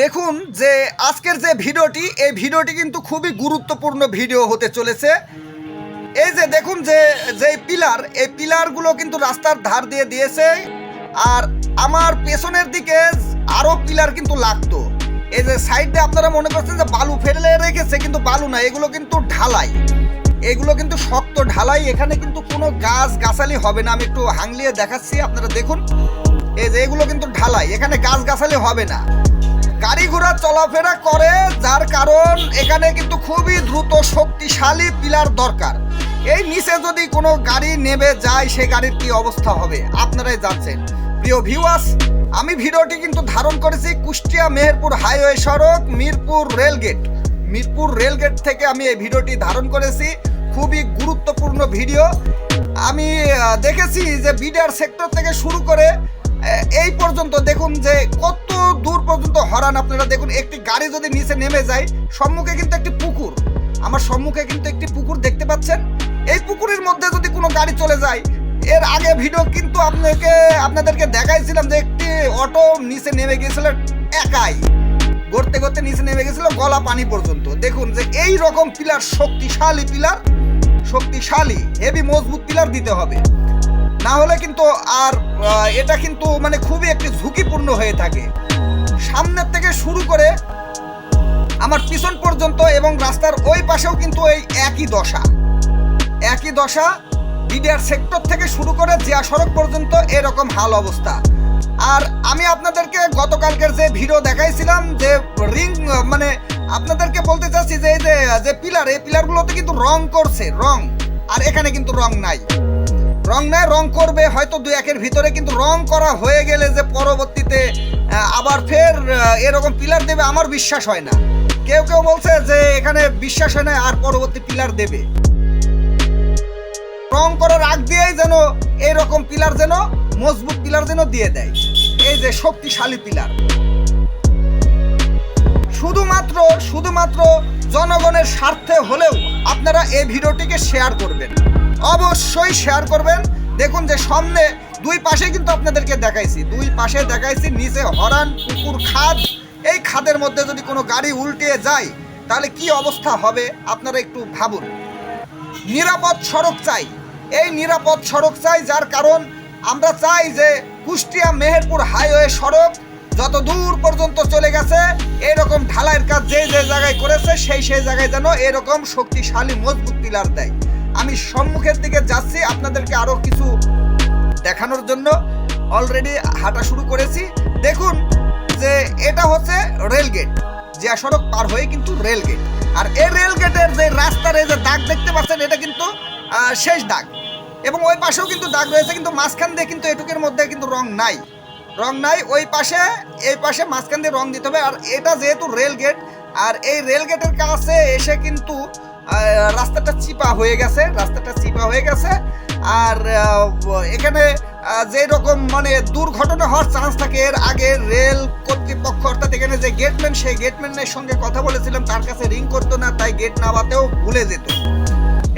দেখুন যে আজকের যে ভিডিওটি, এই ভিডিওটি কিন্তু খুবই গুরুত্বপূর্ণ ভিডিও হতে চলেছে। এই যে দেখুন যে যে পিলার, এই পিলারগুলো কিন্তু রাস্তার ধার দিয়ে দিয়েছে। আর আমার পেছনের দিকে আরও পিলার কিন্তু লাগতো। এই যে সাইডে আপনারা মনে করছেন যে বালু ফেলে রেখেছে, কিন্তু বালু না, এগুলো কিন্তু ঢালাই। এগুলো কিন্তু শক্ত ঢালাই, এখানে কিন্তু কোনো গাছ গাছালি হবে না। আমি একটু হাংলিয়ে দেখাচ্ছি, আপনারা দেখুন। এই যে এগুলো কিন্তু ঢালাই, এখানে গাছ গাছালি হবে না। গাড়ি ঘোড়া চলাফেরা করে, যার কারণ এখানে কিন্তু খুবই দ্রুত শক্তিশালী পিলার দরকার। এই নিচে যদি কোনো গাড়ি নেমে যায় সেই গাড়ির কি অবস্থা হবে? আপনারাই জানছেন। প্রিয় ভিউয়ার্স আমি ভিডিওটি কিন্তু ধারণ করেছি কুষ্টিয়া মেহেরপুর হাইওয়ে সড়ক মিরপুর রেলগেট। মিরপুর রেলগেট থেকে আমি এই ভিডিওটি ধারণ করেছি। খুবই গুরুত্বপূর্ণ ভিডিও। আমি দেখেছি যে বিডার সেক্টর থেকে শুরু করে এই পর্যন্ত দেখুন যে কত দূর পর্যন্ত হরান আপনারা। দেখুন, একটি গাড়ি যদি নিচে নেমে যায়, সম্মুখে কিন্তু একটি পুকুর। আমার সম্মুখে কিন্তু একটি পুকুর দেখতে পাচ্ছেন। এই পুকুরের মধ্যে যদি কোনো গাড়ি চলে যায়, এর আগে ভিডিও কিন্তু আপনাকে, আপনাদেরকে দেখাইছিলাম যে একটি অটো নিচে নেমে গিয়েছিল একাই। গড়তে গড়তে নিচে নেমে গেছিল গলা পানি পর্যন্ত। দেখুন যে এই রকম পিলার শক্তিশালী পিলার, শক্তিশালী হেভি মজবুত পিলার দিতে হবে। না হলে কিন্তু আর এটা কিন্তু মানে খুবই একটি ঝুঁকিপূর্ণ হয়ে থাকে। সামনের থেকে শুরু করে আমার পিছন পর্যন্ত এবং রাস্তার ওই পাশেও কিন্তু এই একই দশা। একই দশা বিডিআর সেক্টর থেকে শুরু করে জিয়া সড়ক পর্যন্ত এরকম হাল অবস্থা। আর আমি আপনাদেরকে গতকালকের যে ভিডিও দেখাইছিলাম যে রিং মানে আপনাদেরকে বলতে চাচ্ছি যে এই যে যে পিলার, এই পিলারগুলোতে কিন্তু রং করছে, রং। আর এখানে কিন্তু রং নাই। রং নাই, রং করবে, হয়তো দু একের ভিতরে কিন্তু রং করা হয়ে গেলে যে পরবর্তীতে আবার ফের এরকম পিলার দেবে আমার বিশ্বাস হয় না। কেউ কেউ বলছে যে এখানে বিশ্বাস হয় না, আর পরবর্তী পিলার দেবে। রং করার আগ দিয়েই যেন এইরকম পিলার যেন, মজবুত পিলার যেন দিয়ে দেয়। এই যে শক্তিশালী পিলার। শুধুমাত্র শুধুমাত্র জনগণের স্বার্থে হলেও আপনারা এই ভিডিওটিকে শেয়ার করবেন। অবশ্যই শেয়ার করবেন। দেখুন যে সামনে দুই পাশে কিন্তু আপনাদেরকে দেখাইছি। দুই পাশে দেখাইছি, নিচে হরান পুকুর খাদ। এই খাদের মধ্যে যদি কোনো গাড়ি উল্টে যায়, তাহলে কি অবস্থা হবে? আপনারা একটু ভাবুন। নিরাপদ সড়ক চাই। এই নিরাপদ সড়ক চাই যার কারণ আমরা চাই যে কুষ্টিয়া মেহেরপুর হাইওয়ে সড়ক যত দূর পর্যন্ত চলে গেছে, এরকম ঢালাইয়ের কাজ যে যে জায়গায় করেছে, সেই সেই জায়গায় যেন এরকম শক্তিশালী মজবুত পিলার দেয়। আমি সম্মুখের দিকে যাচ্ছি আপনাদেরকে আরও কিছু দেখানোর জন্য। অলরেডি হাঁটা শুরু করেছি। দেখুন যে এটা হচ্ছে রেলগেট যে সড়ক পার হয়ে কিন্তু রেলগেট আর এই রেলগেটের যে রাস্তার যে দাগ দেখতে পাচ্ছেন, এটা কিন্তু শেষ দাগ। এবং ওই পাশেও কিন্তু দাগ রয়েছে, কিন্তু মাঝখান দিয়ে কিন্তু এটুকের মধ্যে কিন্তু রং নাই। রং নাই, ওই পাশে, এই পাশে মাঝখান দিয়ে রং দিতে হবে। আর এটা যেহেতু রেলগেট আর এই রেলগেটের কাছে এসে কিন্তু রাস্তাটা চিপা হয়ে গেছে, রাস্তাটা চিপা হয়ে গেছে। আর এখানে যে রকম মানে দুর্ঘটনা হওয়ার চান্স থাকে, এর আগে রেল কর্তৃপক্ষ, অর্থাৎ এখানে যে গেটম্যান সেই গেটম্যানের সঙ্গে কথা বলেছিলাম, তার কাছে রিং করতো না, তাই গেট নামাতেও ভুলে যেত।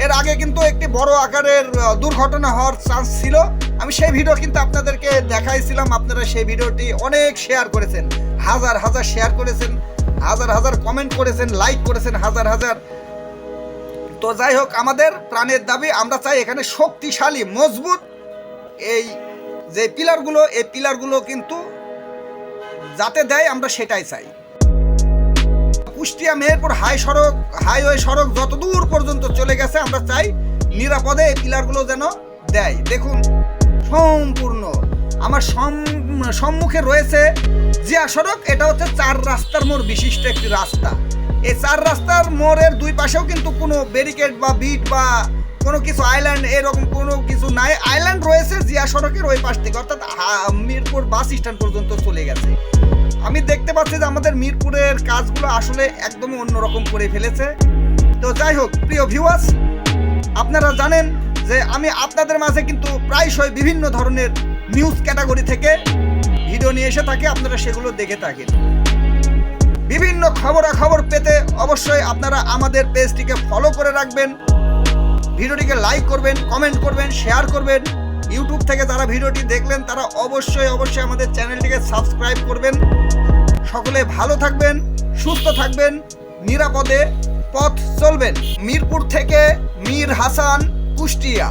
এর আগে কিন্তু একটি বড় আকারের দুর্ঘটনা হওয়ার চান্স ছিল। আমি সেই ভিডিও কিন্তু আপনাদেরকে দেখাইছিলাম, আপনারা সেই ভিডিওটি অনেক শেয়ার করেছেন। হাজার হাজার শেয়ার করেছেন, হাজার হাজার কমেন্ট করেছেন লাইক করেছেন, হাজার হাজার তো যাই হোক, আমাদের প্রাণের দাবি, আমরা চাই এখানে শক্তিশালী, মজবুত এই যে পিলারগুলো, এই পিলারগুলো কিন্তু যাতে দেয়, আমরা সেটাই চাই। কুষ্টিয়া মেহেরপুর হাই সড়ক, হাইওয়ে সড়ক যত দূর পর্যন্ত চলে গেছে, আমরা চাই নিরাপদে এই পিলারগুলো যেন দেয়। দেখুন, সম্পূর্ণ। আমার সম- সম্মুখে রয়েছে জিয়া সড়ক, এটা হচ্ছে চার রাস্তার মোড় বিশিষ্ট একটি রাস্তা। এই চার রাস্তার মোড়ের দুই পাশেও কিন্তু কোনো ব্যারিকেড বা বিট বা কোনো কিছু আইল্যান্ড এরকম কোনো কিছু নাই। আইল্যান্ড রয়েছে জিয়া সড়কের ওই পাশ থেকে, অর্থাৎ মিরপুর বাস স্ট্যান্ড পর্যন্ত চলে গেছে। আমি দেখতে পাচ্ছি যে আমাদের মিরপুরের কাজগুলো আসলে একদমই অন্যরকম করে ফেলেছে। তো যাই হোক, প্রিয় ভিউয়ার্স আপনারা জানেন যে আমি আপনাদের মাঝে কিন্তু প্রায়শই বিভিন্ন ধরনের নিউজ ক্যাটাগরি থেকে ভিডিও নিয়ে এসে থাকি, আপনারা সেগুলো দেখে থাকেন। বিভিন্ন খবরাখবর পেতে অবশ্যই আপনারা আমাদের পেজটিকে ফলো করে রাখবেন। ভিডিওটিকে লাইক করবেন কমেন্ট করবেন শেয়ার করবেন। ইউটিউব থেকে যারা ভিডিওটি দেখলেন, তারা অবশ্যই অবশ্যই আমাদের চ্যানেলটিকে সাবস্ক্রাইব করবেন। সকলে ভালো থাকবেন, সুস্থ থাকবেন, নিরাপদে পথ চলবেন। মিরপুর থেকে মীর হাসান, কুষ্টিয়া।